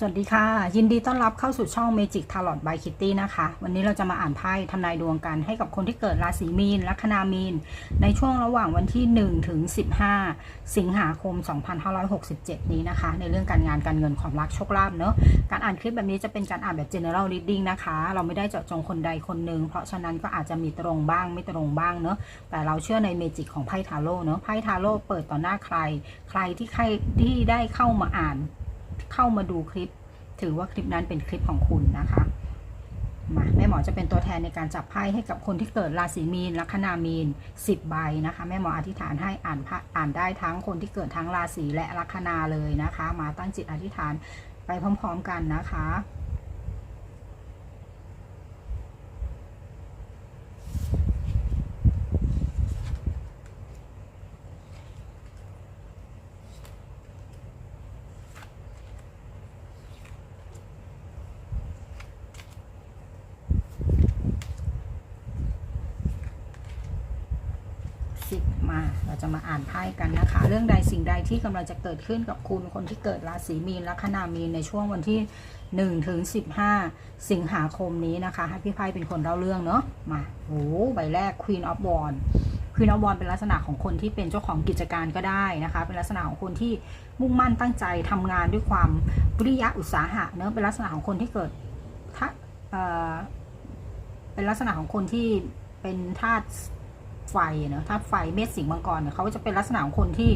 สวัสดีค่ะ ยินดีต้อนรับเข้าสู่ช่อง Magic Tarot by Kitty นะคะ วันนี้เราจะมาอ่านไพ่ทำนายดวงกันให้กับคนที่เกิดราศีมีนลัคนามีน ในช่วงระหว่างวันที่ 1 ถึง 15 สิงหาคม 2567 นี้นะคะ ในเรื่องการงานการเงินความรักโชคลาภเนอะการอ่านคลิปแบบนี้จะเป็นการอ่านแบบ general reading นะคะ เราไม่ได้เจาะจงคนใดคนหนึ่งเพราะฉะนั้นก็อาจจะมีตรงบ้างไม่ตรงบ้างเนอะแต่เราเชื่อในเมจิกของไพ่ทาโร่เนอะไพ่ทาโร่เปิดต่อหน้าใคร ใครที่ใครที่ได้เข้ามาอ่าน เข้ามาดูคลิป ถือว่าคลิปนั้นเป็นคลิปของคุณนะคะมาแม่หมอจะเป็นตัวแทนในการจับไพ่ให้กับคนที่เกิดราศีมีนลัคนามีน 10 ใบนะคะ แม่หมออธิษฐานให้อ่านอ่านได้ทั้งคนที่เกิดทั้งราศีและลัคนาเลยนะคะ มาตั้งจิตอธิษฐานไปพร้อม ๆ กันนะคะ สิบมา เราจะมาอ่านไพ่กันนะคะ เรื่องใดสิ่งใดที่กำลังจะเกิดขึ้นกับคุณคนที่เกิดราศีมีนลัคนามีนในช่วงวันที่1ถึง15 สิงหาคมนี้นะคะ ให้พี่ไพ่เป็นคนเล่าเรื่องเนาะมาโอ้ใบแรก Queen of w a n d Queen of w a n d เป็นลักษณะของคนที่เป็นเจ้าของกิจการก็ได้นะคะ เป็นลักษณะของคนที่มุ่งมั่นตั้งใจทำงานด้วยความวิริยะอุตสาหะเนอะเป็นลักษณะของคนที่เกิดถ้าเอ่อเป็นลักษณะของคนที่เป็นธาตุ ไฟเนอะถ้าไฟเม็ดสิงห์มังกรเนี่ยเขาจะเป็นลักษณะของคนที่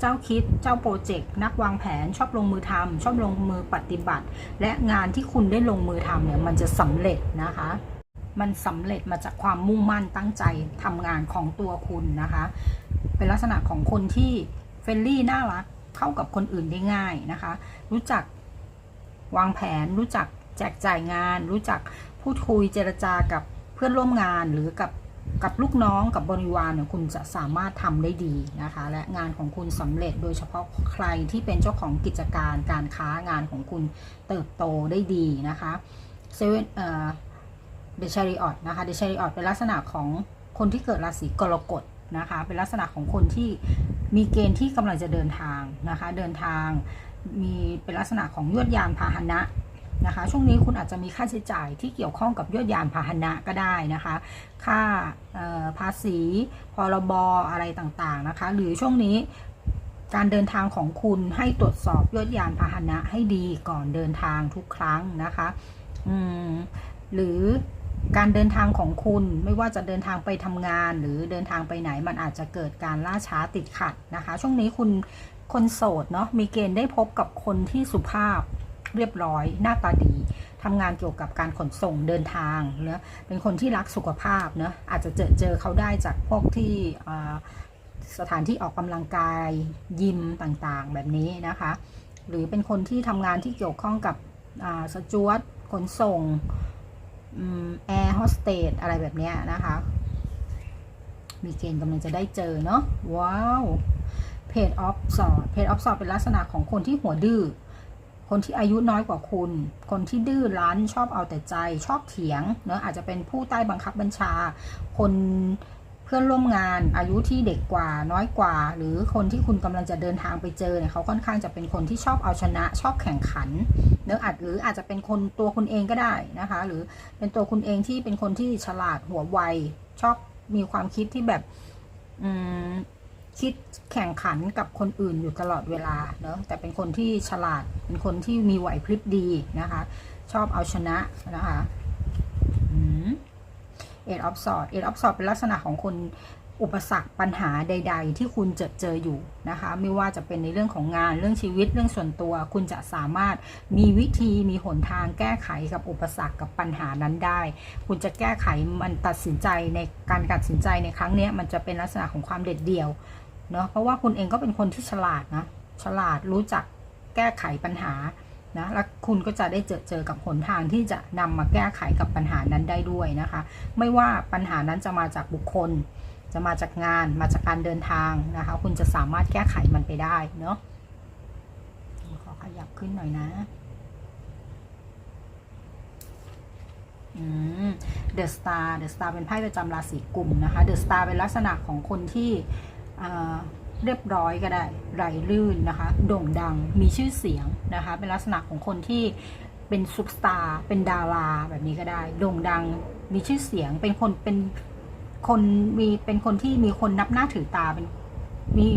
เจ้าคิดเจ้าโปรเจกต์นักวางแผนชอบลงมือทำชอบลงมือปฏิบัติ และงานที่คุณได้ลงมือทำเนี่ยมันจะสำเร็จนะคะมันสำเร็จมาจากความมุ่งมั่นตั้งใจทำงานของตัวคุณนะคะ เป็นลักษณะของคนที่เฟรนลี่น่ารักเข้ากับคนอื่นได้ง่ายนะคะ รู้จักวางแผน รู้จักแจกจ่ายงาน รู้จักพูดคุยเจรจากับเพื่อนร่วมงานหรือกับ กับลูกน้องกับบริวารเนี่ยคุณจะสามารถทำได้ดีนะคะ และงานของคุณสำเร็จโดยเฉพาะใครที่เป็นเจ้าของกิจการการค้างานของคุณเติบโตได้ดีนะคะเซเว่นเดชาริออตนะคะเดชาริออตเป็นลักษณะของคนที่เกิดราศีกรกฎนะคะเป็นลักษณะของคนที่มีเกณฑ์ที่กำลังจะเดินทางนะคะเดินทางมีเป็นลักษณะของยวดยานพาหนะ นะคะ ช่วงนี้คุณอาจจะมีค่าใช้จ่ายที่เกี่ยวข้องกับยวดยานพาหนะก็ได้นะคะ ค่าภาษีพรบอะไรต่างๆนะคะ หรือช่วงนี้การเดินทางของคุณให้ตรวจสอบยวดยานพาหนะให้ดีก่อนเดินทางทุกครั้งนะคะอืมหรือการเดินทางของคุณไม่ว่าจะเดินทางไปทำงาน หรือเดินทางไปไหนมันอาจจะเกิดการล่าช้าติดขัดนะคะ ช่วงนี้คุณคนโสดเนาะมีเกณฑ์ได้พบกับคนที่สุภาพ เรียบร้อย หน้าตาดีทำงานเกี่ยวกับการขนส่งเดินทางเนะเป็นคนที่รักสุขภาพเนะอาจจะเจอเจอเขาได้จากพวกที่สถานที่ออกกำลังกายยิมต่างๆ แบบนี้นะคะ หรือเป็นคนที่ทำงานที่เกี่ยวข้องกับสจวตขนส่งแอร์โฮสเตสอะไรแบบนี้นะคะ มีเกณฑ์กำลังจะได้เจอเนาะว้าวเพจออฟสอดเพจออฟสอดเป็นลักษณะของคนที่หัวดื้อ คนที่อายุน้อยกว่าคุณ คนที่ดื้อรั้นชอบเอาแต่ใจ ชอบเถียงเนอะอาจจะเป็นผู้ใต้บังคับบัญชา คนเพื่อนร่วมงานอายุที่เด็กกว่าน้อยกว่า หรือคนที่คุณกำลังจะเดินทางไปเจอเนี่ยเขาค่อนข้างจะเป็นคนที่ชอบเอาชนะ ชอบแข่งขันเนอะอาจหรืออาจจะเป็นคนตัวคุณเองก็ได้นะคะ หรือเป็นตัวคุณเองที่เป็นคนที่ฉลาดหัวไวชอบมีความคิดที่แบบ อืม คิดแข่งขันกับคนอื่นอยู่ตลอดเวลาเนอะแต่เป็นคนที่ฉลาดเป็นคนที่มีไหวพริบดีนะคะ ชอบเอาชนะนะคะเอ็ดออฟสอดเอ็ดออฟสอดเป็นลักษณะของคนอุปสรรคปัญหาใด ๆ ที่คุณเจอเจออยู่นะคะ ไม่ว่าจะเป็นในเรื่องของงานเรื่องชีวิตเรื่องส่วนตัว คุณจะสามารถมีวิธีมีหนทางแก้ไขกับอุปสรรคกับปัญหานั้นได้ คุณจะแก้ไขมันตัดสินใจในการตัดสินใจในครั้งนี้มันจะเป็นลักษณะของความเด็ดเดี่ยว เนาะเพราะว่าคุณเองก็เป็นคนที่ฉลาดนะฉลาดรู้จักแก้ไขปัญหานะแล้วคุณก็จะได้เจอเจอกับหนทางที่จะนำมาแก้ไขกับปัญหานั้นได้ด้วยนะคะ ไม่ว่าปัญหานั้นจะมาจากบุคคล จะมาจากงานมาจากการเดินทางนะคะ คุณจะสามารถแก้ไขมันไปได้เนาะขอขยับขึ้นหน่อยนะเดอะสตาร์เดอะสตาร์เป็นไพ่ประจำราศีกุมนะคะเดอะสตาร์เป็นลักษณะของคนที่ เรียบร้อยก็ได้ไหลลื่นนะคะ โด่งดังมีชื่อเสียงนะคะ เป็นลักษณะของคนที่เป็นซุปตาร์เป็นดาราแบบนี้ก็ได้ โด่งดังมีชื่อเสียงเป็นคนเป็นคนมีเป็นคนที่มีคนนับหน้าถือตาเป็นมี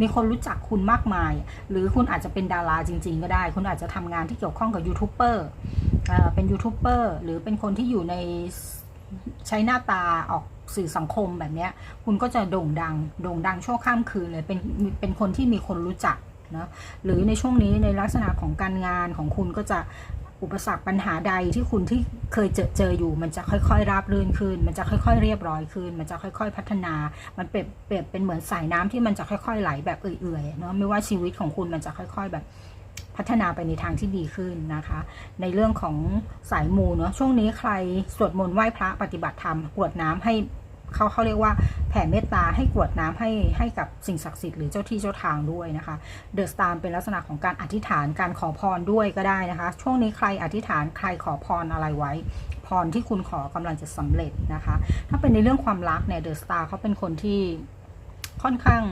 มีคนรู้จักคุณมากมาย หรือคุณอาจจะเป็นดาราจริง ๆ ก็ได้ คุณอาจจะทำงานที่เกี่ยวข้องกับยูทูบเบอร์เอ่อเป็นยูทูบเบอร์หรือเป็นคนที่อยู่ในใช้หน้าตาออก สื่อสังคมแบบนี้คุณก็จะโด่งดัง โด่งดังชั่วข้ามคืนเลย เป็น เป็นคนที่มีคนรู้จักนะ หรือในช่วงนี้ในลักษณะของการงานของคุณก็จะอุปสรรคปัญหาใดที่คุณที่เคยเจอเจออยู่ มันจะค่อยๆ ราบรื่นขึ้น มันจะค่อยๆ เรียบร้อยขึ้น มันจะค่อยๆ พัฒนา มันเปรียบเปรียบเป็นเหมือนสายน้ำที่มันจะค่อยๆ ไหลแบบเอื่อยๆเนาะไม่ว่าชีวิตของคุณมันจะค่อย ๆ แบบ พัฒนาไปในทางที่ดีขึ้นนะคะ ในเรื่องของสายมูเนาะช่วงนี้ใครสวดมนต์ไหว้พระปฏิบัติธรรมกรวดน้ำให้เขาเขาเรียกว่าแผ่เมตตาให้กวดน้ำให้ให้กับสิ่งศักดิ์สิทธิ์หรือเจ้าที่เจ้าทางด้วยนะคะ เดอะสตาร์เป็นลักษณะของการอธิษฐานการขอพรด้วยก็ได้นะคะ ช่วงนี้ใครอธิษฐานใครขอพรอะไรไว้ พรที่คุณขอกำลังจะสำเร็จนะคะ ถ้าเป็นในเรื่องความรักเนี่ยเดอะสตาร์เขาเป็นคนที่ ค่อนข้าง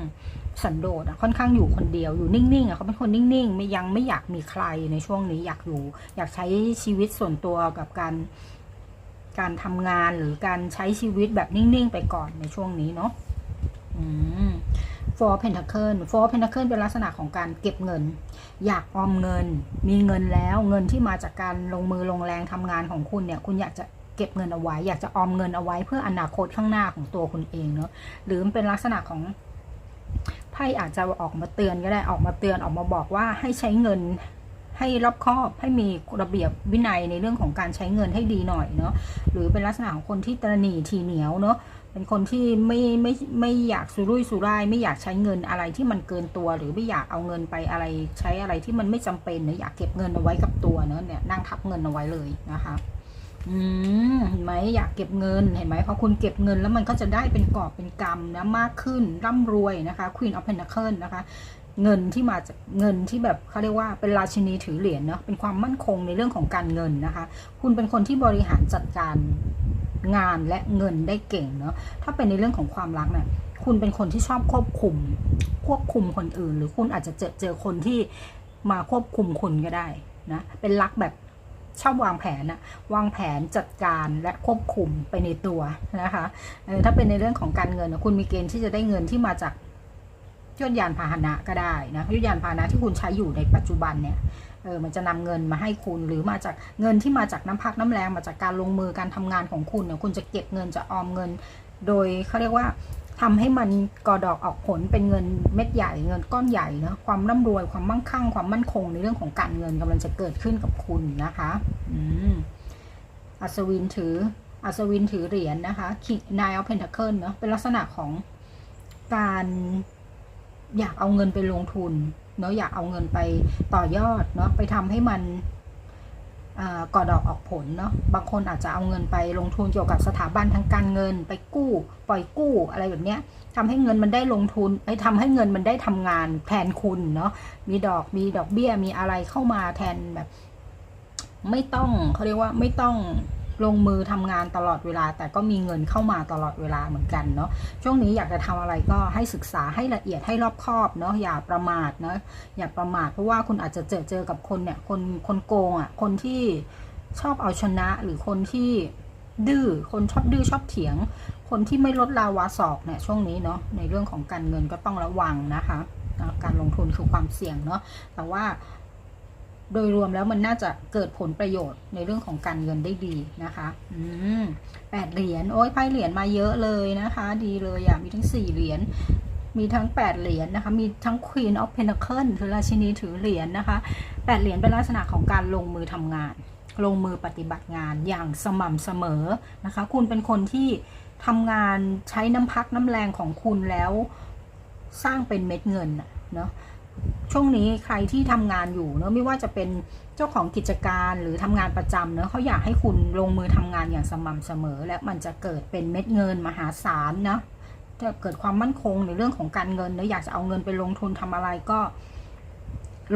สันโดษอะค่อนข้างอยู่คนเดียวอยู่นิ่งๆอะเขาเป็นคนนิ่งๆ ไม่ยังไม่อยากมีใครในช่วงนี้อยากอยู่ อยากใช้ชีวิตส่วนตัวกับการการทำงานหรือการใช้ชีวิตแบบนิ่ง ๆ ไปก่อนในช่วงนี้เนาะอืม four pentacle four pentacle เป็นลักษณะของการเก็บเงิน อยากออมเงิน มีเงินแล้วเงินที่มาจากการลงมือลงแรงทำงานของคุณเนี่ย คุณอยากจะ เก็บเงินเอาไว้ อยากจะออมเงินเอาไว้เพื่ออนาคตข้างหน้าของตัวคุณเองเนาะหรือเป็นลักษณะของไพ่อาจจะออกมาเตือนก็ได้ออกมาเตือนออกมาบอกว่าให้ใช้เงินให้รอบคอบให้มีระเบียบวินัยในเรื่องของการใช้เงินให้ดีหน่อยเนาะหรือเป็นลักษณะของคนที่ตระหนี่ทีเหนียวเนาะเป็นคนที่ไม่ไม่ไม่อยากสุรุ่ยสุร่ายไม่อยากใช้เงินอะไรที่มันเกินตัว หรือไม่อยากเอาเงินไปอะไรใช้อะไรที่มันไม่จำเป็นเนะอยากเก็บเงินเอาไว้กับตัวเนาะเนี่ยนั่งทับเงินเอาไว้เลยนะคะ อืมเห็นไหมอยากเก็บเงินเห็นไหมพอคุณเก็บเงินแล้วมันก็จะได้เป็นกอบเป็นกำนะมากขึ้นร่ำรวยนะคะ Queen of Pentacles นะคะ เงินที่มาจากเงินที่แบบเขาเรียกว่าเป็นราชินีถือเหรียญเนาะเป็นความมั่นคงในเรื่องของการเงินนะคะ คุณเป็นคนที่บริหารจัดการงานและเงินได้เก่งเนาะถ้าเป็นในเรื่องของความรักเนี่ยคุณเป็นคนที่ชอบควบคุม ควบคุมคนอื่น หรือคุณอาจจะเจอเจอคนที่มาควบคุมคุณก็ได้นะเป็นรักแบบ ชอบวางแผนนะวางแผนจัดการและควบคุมไปในตัวนะคะเออถ้าเป็นในเรื่องของการเงินนะคุณมีเกณฑ์ที่จะได้เงินที่มาจากยนยานพาหนะก็ได้นะยนยานพาหนะที่คุณใช้อยู่ในปัจจุบันเนี่ยเออมันจะนำเงินมาให้คุณหรือมาจากเงินที่มาจากน้ำพักน้ำแรงมาจากการลงมือการทำงานของคุณเนี่ยคุณจะเก็บเงินจะออมเงิน โดยเขาเรียกว่า ทำให้มันก่อดอกออกผลเป็นเงินเม็ดใหญ่เงินก้อนใหญ่นะความร่ำรวยความมั่งคั่ง ความมั่นคงในเรื่องของการเงินกำลังจะเกิดขึ้นกับคุณนะคะอืมอัศวินถืออัศวินถือเหรียญนะคะ Nine of Pentacles เนาะเป็นลักษณะของการอยากเอาเงินไปลงทุนเนาะอยากเอาเงินไปต่อยอดเนาะไปทำให้มัน ก่อดอกออกผลเนาะบางคนอาจจะเอาเงินไปลงทุนเกี่ยวกับสถาบันทางการเงิน ไปกู้ ปล่อยกู้อะไรแบบเนี้ยทำให้เงินมันได้ลงทุนไอ้ทำให้เงินมันได้ทำงานแทนคุณเนาะมีดอกมีดอกเบี้ยมีอะไรเข้ามาแทนแบบ ไม่ต้องเขาเรียกว่าไม่ต้อง ลงมือทำงานตลอดเวลา แต่ก็มีเงินเข้ามาตลอดเวลาเหมือนกันเนาะช่วงนี้อยากจะทำอะไรก็ให้ศึกษาให้ละเอียดให้รอบคอบเนาะอย่าประมาทเนาะอย่าประมาทเพราะว่าคุณอาจจะเจอเจอกับคนเนี่ยคนคนโกงอะ่ะคนที่ชอบเอาชนะหรือคนที่ดื้อคนชอบดื้อชอบเถียง คนที่ไม่ลดลาวาศอกเนี่ยช่วงนี้เนาะในเรื่องของการเงินก็ต้องระวังนะคะ การลงทุนคือความเสี่ยงเนาะแต่ว่า โดยรวมแล้วมันน่าจะเกิดผลประโยชน์ในเรื่องของการเงินได้ดีนะคะ อืมแปดเหรียญ โอ้ยไพ่เหรียญมาเยอะเลยนะคะ ดีเลยอะมีทั้งสี่เหรียญ มีทั้งแปดเหรียญนะคะ มีทั้ง Queen of Pentacles คือราชินีถือเหรียญนะคะแปดเหรียญเป็นลักษณะของการลงมือทำงาน ลงมือปฏิบัติงานอย่างสม่ำเสมอนะคะ คุณเป็นคนที่ทำงานใช้น้ำพักน้ำแรงของคุณแล้วสร้างเป็นเม็ดเงินเนาะ ช่วงนี้ใครที่ทำงานอยู่เนอะไม่ว่าจะเป็นเจ้าของกิจการหรือทำงานประจำเนอะเขาอยากให้คุณลงมือทำงานอย่างสม่ำเสมอ และมันจะเกิดเป็นเม็ดเงินมหาศาลนะจะเกิดความมั่นคงในเรื่องของการเงินเนอะอยากจะเอาเงินไปลงทุนทำอะไรก็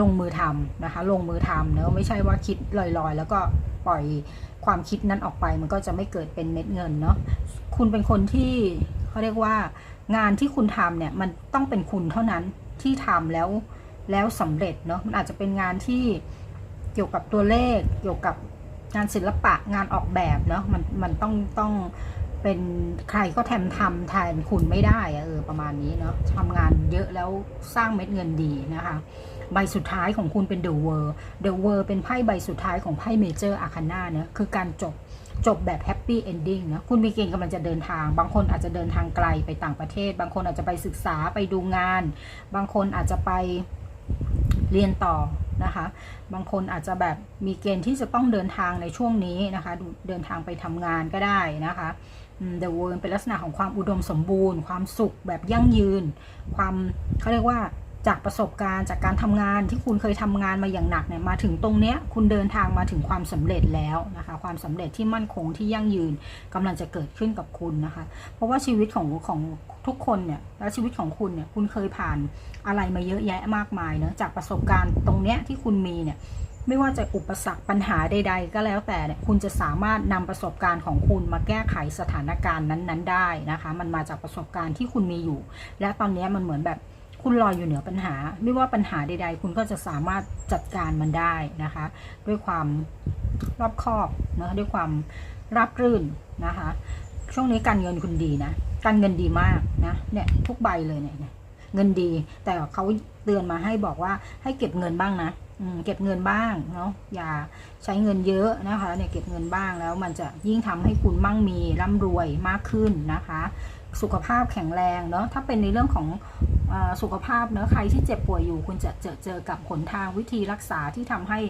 ลงมือทำนะคะ ลงมือทำเนอะไม่ใช่ว่าคิดลอยๆ แล้วก็ปล่อยความคิดนั้นออกไป มันก็จะไม่เกิดเป็นเม็ดเงินเนาะคุณเป็นคนที่เขาเรียกว่างานที่คุณทำเนี่ยมันต้องเป็นคุณเท่านั้น ที่ทำแล้วแล้วสำเร็จเนาะมันอาจจะเป็นงานที่เกี่ยวกับตัวเลข เกี่ยวกับงานศิลปะงานออกแบบเนาะมันมันต้องต้อง เป็นใครก็แทมทำแทนคุณไม่ได้เออประมาณนี้เนาะทำงานเยอะแล้วสร้างเม็ดเงินดีนะคะใบสุดท้ายของคุณเป็น The World The World เป็นไพ่ใบสุดท้ายของไพ่ Major Arcana เนะคือการจบจบแบบ Happy Ending นะ คุณมีเกณฑ์กำลังจะเดินทาง บางคนอาจจะเดินทางไกลไปต่างประเทศ บางคนอาจจะไปศึกษาไปดูงาน บางคนอาจจะไปเรียนต่อ นะคะ บางคนอาจจะแบบมีเกณฑ์ที่จะต้องเดินทางในช่วงนี้นะคะ เดินทางไปทำงานก็ได้นะคะอืม The World เป็นลักษณะของความอุดมสมบูรณ์ ความสุขแบบยั่งยืน ความเขาเรียกว่า จากประสบการณ์จากการทำงานที่คุณเคยทำงานมาอย่างหนักเนี่ยมาถึงตรงเนี้ยคุณเดินทางมาถึงความสำเร็จแล้วนะคะความสำเร็จที่มั่นคงที่ยั่งยืนกำลังจะเกิดขึ้นกับคุณนะคะ เพราะว่าชีวิตของของทุกคนเนี่ยและชีวิตของคุณเนี่ยคุณเคยผ่านอะไรมาเยอะแยะมากมายเนะจากประสบการณ์ตรงเนี้ยที่คุณมีเนี่ยไม่ว่าจะอุปสรรคปัญหาใด ๆ ก็แล้วแต่เนี่ยคุณจะสามารถนำประสบการณ์ของคุณมาแก้ไขสถานการณ์นั้น ๆ ได้นะคะ มันมาจากประสบการณ์ที่คุณมีอยู่ และตอนนี้มันเหมือนแบบ คุณลอยอยู่เหนือปัญหา ไม่ว่าปัญหาใด ๆ คุณก็จะสามารถจัดการมันได้นะคะ ด้วยความรอบคอบนะด้วยความราบรื่นนะคะ ช่วงนี้การเงินคุณดีนะการเงินดีมากนะเนี่ยทุกใบเลยเนี่ยเงินดี แต่เขาเตือนมาให้บอกว่าให้เก็บเงินบ้างนะอืเก็บเงินบ้างเนาะอย่าใช้เงินเยอะนะคะเนี่ยเก็บเงินบ้างแล้วมันจะยิ่งทำให้คุณมั่งมีร่ำรวยมากขึ้นนะคะ สุขภาพแข็งแรงเนาะถ้าเป็นในเรื่องของ สุขภาพเนาะใครที่เจ็บป่วยอยู่ คุณจะเจอเจอกับหนทางวิธีรักษาที่ทำให้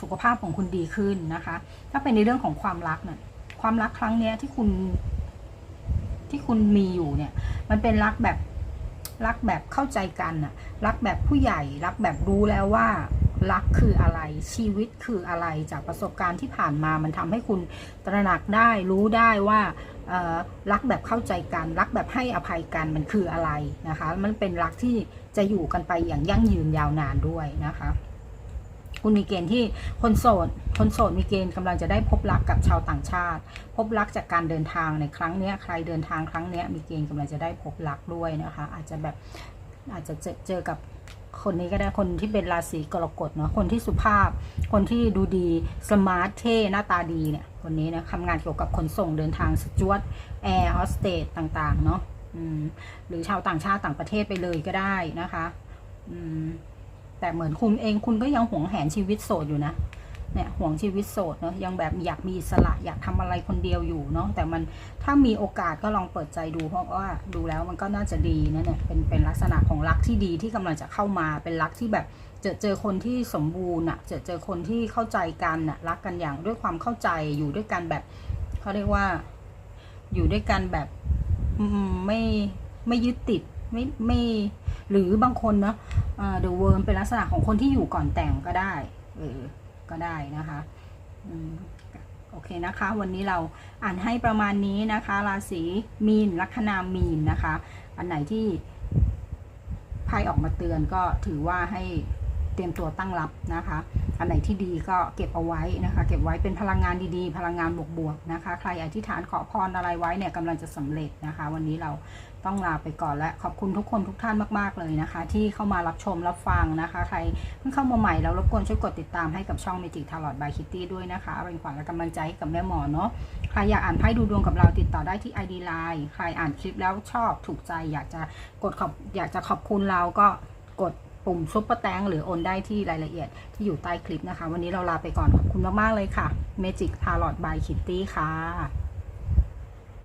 สุขภาพของคุณดีขึ้นนะคะ ถ้าเป็นในเรื่องของความรักเนี่ยความรักครั้งเนี้ยที่คุณที่คุณมีอยู่เนี่ย มันเป็นรักแบบรักแบบเข้าใจกันน่ะรักแบบผู้ใหญ่ รักแบบรู้แล้วว่ารักคืออะไรชีวิตคืออะไรจากประสบการณ์ที่ผ่านมามันทำให้คุณตระหนักได้รู้ได้ว่า รักแบบเข้าใจกัน รักแบบให้อภัยกันมันคืออะไรนะคะ มันเป็นรักที่จะอยู่กันไปอย่างยั่งยืนยาวนานด้วยนะคะ คุณมีเกณฑ์ที่คนโสดคนโสดมีเกณฑ์กำลังจะได้พบรักกับชาวต่างชาติ พบรักจากการเดินทางในครั้งนี้ใครเดินทางครั้งนี้มีเกณฑ์กำลังจะได้พบรักด้วยนะคะ อาจจะแบบอาจจะเจอเจอกับ คนนี้ก็ได้คนที่เป็นราศีกรกฎเนาะคนที่สุภาพ คนที่ดูดีสมาร์ทเท่หน้าตาดีเนี่ยคนนี้นะทำงานเกี่ยวกับขนส่งเดินทางสจวตแอร์โฮสเตสต่างๆเนาะหรือชาวต่างชาติต่างประเทศไปเลยก็ได้นะคะแต่เหมือนคุณเองคุณก็ยังหวงแหนชีวิตโสดอยู่นะ เนี่ยห่วงชีวิตโสดเนาะยังแบบอยากมีอิสระอยากทำอะไรคนเดียวอยู่เนาะแต่มันถ้ามีโอกาสก็ลองเปิดใจดูเพราะว่าดูแล้วมันก็น่าจะดีนะเนี่ยเป็นเป็นลักษณะของรักที่ดีที่กำลังจะเข้ามาเป็นรักที่แบบเจอเจอคนที่สมบูรณ์อะเจอเจอคนที่เข้าใจกันอะรักกันอย่างด้วยความเข้าใจอยู่ด้วยกันแบบเขาเรียกว่าอยู่ด้วยกันแบบไม่ไม่ยึดติดไม่ไม่หรือบางคนเนาะเดอะเวิร์มเป็นลักษณะของคนที่อยู่ก่อนแต่งก็ได้เออ ก็ได้นะคะโอเคนะคะ วันนี้เราอ่านให้ประมาณนี้นะคะ ราศีมีนลัคนามีนนะคะ อันไหนที่ไพ่ออกมาเตือนก็ถือว่าให้เตรียมตัวตั้งรับนะคะ อันไหนที่ดีก็เก็บเอาไว้นะคะ เก็บไว้เป็นพลังงานดีๆ พลังงานบวกๆนะคะ ใครอธิษฐานขอพรอะไรไว้เนี่ยกำลังจะสำเร็จนะคะ วันนี้เรา ต้องลาไปก่อนและขอบคุณทุกคนทุกท่านมากๆเลยนะคะ ที่เข้ามารับชมรับฟังนะคะ ใครเพิ่งเข้ามาใหม่แล้วรบกวนช่วยกดติดตามให้กับช่อง Magic Tarot by Kitty ด้วยนะคะเป็นขวัญและกำลังใจให้กับแม่หมอเนาะใครอยากอ่านไพ่ดูดวงกับเราติดต่อได้ที่ ID Line ใครอ่านคลิปแล้วชอบถูกใจ อยากจะกดขอบอยากจะขอบคุณเราก็กดปุ่มซุปเปอร์แตงหรือโอนได้ที่รายละเอียดที่อยู่ใต้คลิปนะคะ วันนี้เราลาไปก่อนขอบคุณมาก ๆ เลยค่ะ Magic Tarot by Kitty ค่ะ